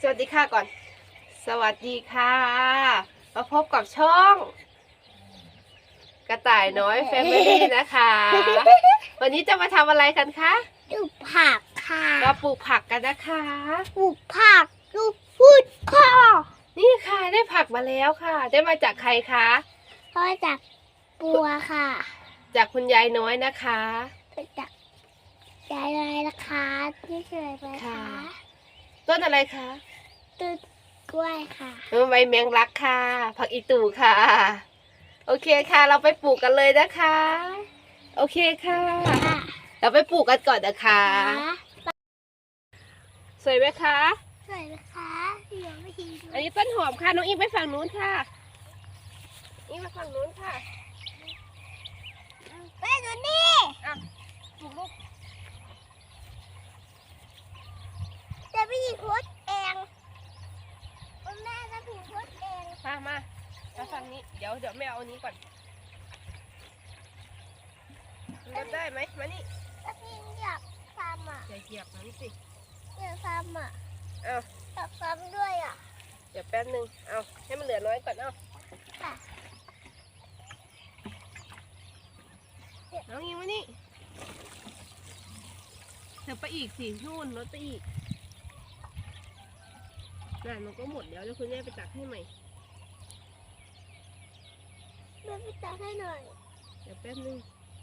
สวัสดีค่ะก่อน สวัสดีค่ะ มาพบกับช่อง กระต่ายน้อยแฟมิลี่นะคะ วันนี้จะมาทำอะไรกันคะลูกผักค่ะมาปลูกผักกันนะคะลูกผักลูกพูดค่ะนี่ค่ะได้ผักมาแล้วค่ะ ได้มาจากใครคะพ่อจากปัวค่ะ จากคุณยายน้อยนะคะไปจากยายเลยนะคะที่เคยไปค่ะค่ะ ต้นอะไรคะต้นกล้วยค่ะต้นใบแมงลักค่ะ ผักอีตู่ค่ะ โอเคค่ะ เราไปปลูกกันเลยนะคะ โอเคค่ะค่ะเราไปปลูกกันก่อนนะคะ สวยไหมคะสวยนะคะเดี๋ยวไม่ทีดูอันนี้ต้นหอมค่ะ น้องอิงไปฝั่งนู้นค่ะอิงมาฝั่งนู้นค่ะ ไปดูนี่ อะปลูกลูก จะไปยิงพุดเองคุณแม่จะพิงพุดเอง มามามาฝั่งนี้ เดี๋ยวเดี๋ยวแม่เอาอันนี้ก่อนรดได้ไหมมานี่จะพิงอยากทำอะอย่าเหยียบมันสิอยากทำอะเอาอยากทำด้วยอะเดี๋ยวแป๊บนึงเอาให้มันเหลือน้อยก่อนเอาค่ะน้องอิงมานี่เดี๋ยวไปอีกสินู่นรถไปอีกนั่นมันก็หมดแล้วเดี๋ยวคุณแม่ไปตักให้ใหม่ แม่ไปตักให้หน่อย เดี๋ยวแป๊บนึง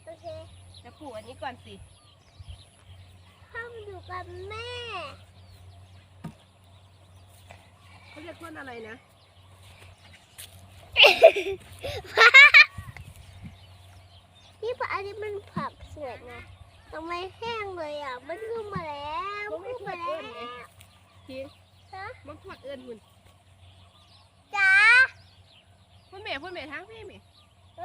โอเคจะปลูกอันนี้ก่อนสิเข้ามาอยู่กับแม่ เขาเรียกต้นอะไรนะ นี่ผักอันนี้มันผักสวยนะทำไมแห้งเลยอะ มันขึ้นมาแล้วมันไม่ขึ้นมาแล้เกิดเอิ้นไงวทีฮะมันทอดเอิญหุ่นจ๋าพุ่นเมย์พุ่นเมย์ทั้งพี่เมย์ฮะพุ่นฮะ เอ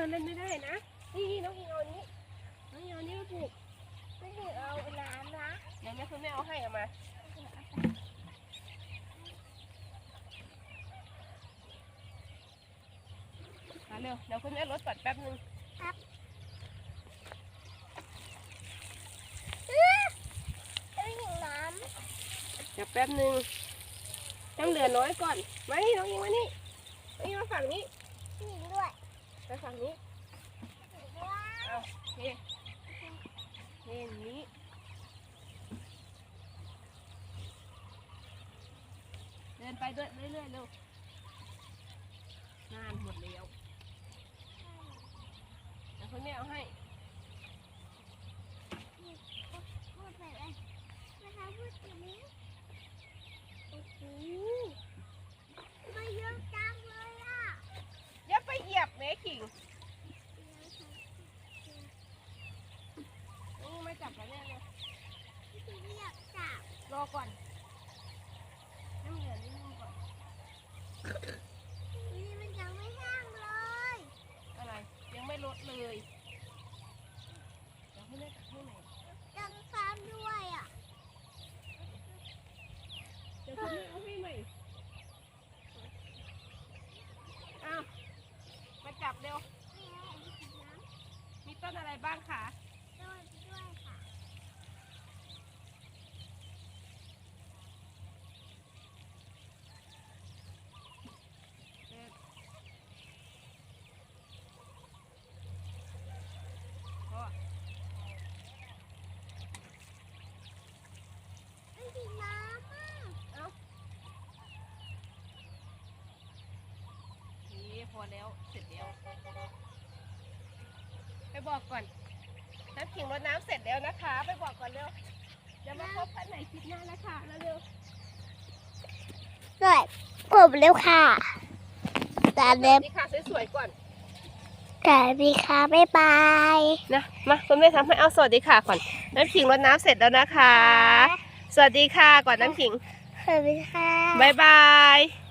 อเล่นไม่ได้นะ นี่นี่น้องอิงเอาอันนี้น้องอิงเอาอันนี้มาปลูกไม่ถึงเอาน้ำนะเดี๋ยวแม่คุณแม่เอาให้เอามามาเร็วเดี๋ยวคุณแม่ลดก่อนแป๊บนึงไม่ถึงน้เดี๋ยวแป๊บนึง ต้องเหลือน้อยก่อน มานี่น้องอิงมานี่น้องอิงมาฝั่งนี้ำไม่ถึงด้วยไปฝั่งนี้ว้าวเอาเทเทอย่างนี้เดินไปด้วยเรื่อยๆเร็ว นานหมดแล้วเดี๋ยวคุณแม่เอาให้ พูดไปเลยนะคะพูดถึงนี้โอ้โหมาเยอะจังเลยอะ อย่าไป เหยียบแม่ขิงนี่มาจับกันแน่เลยไม่ถึงอยากจับรอก่อนให้มันเหลือนิดนึงก่อนนี่มันยังไม่แห้งเลย อะไร ยังไม่ลดเลยเดี๋ยวให้แม่ตักให้ใหม่ ยังซ้ำด้วยอะ เดี๋ยวคุณแม่เอาให้ใหม่อ้าวมาจับเร็ว มีต้นอะไรบ้างคะ ด้วยด้วยค่ะ พ่อ ไม่ถึงน้ำอะ นี่พ อแล้วเสร็จแล้ว ไปบอกก่อนน้ำขิงรดน้ำเสร็จแล้วนะคะ ไปบอกก่อนเร็วเดี๋ยวมาพบกันใหม่คลิปหน้านะคะแล้วเร็วด้วยผมเร็วค่ะตาสเล็วับสดีค่ะสวยๆก่อนสวัสดีค่ะบ๊ายบาย นะมาคุณแม่ทำให้เอาสวัสดีค่ะก่อนน้ำขิงรดน้ำเสร็จแล้วนะคะ สวัสดีค่ะก่อนน้ำขิงสวัสดีค่ะบายบาย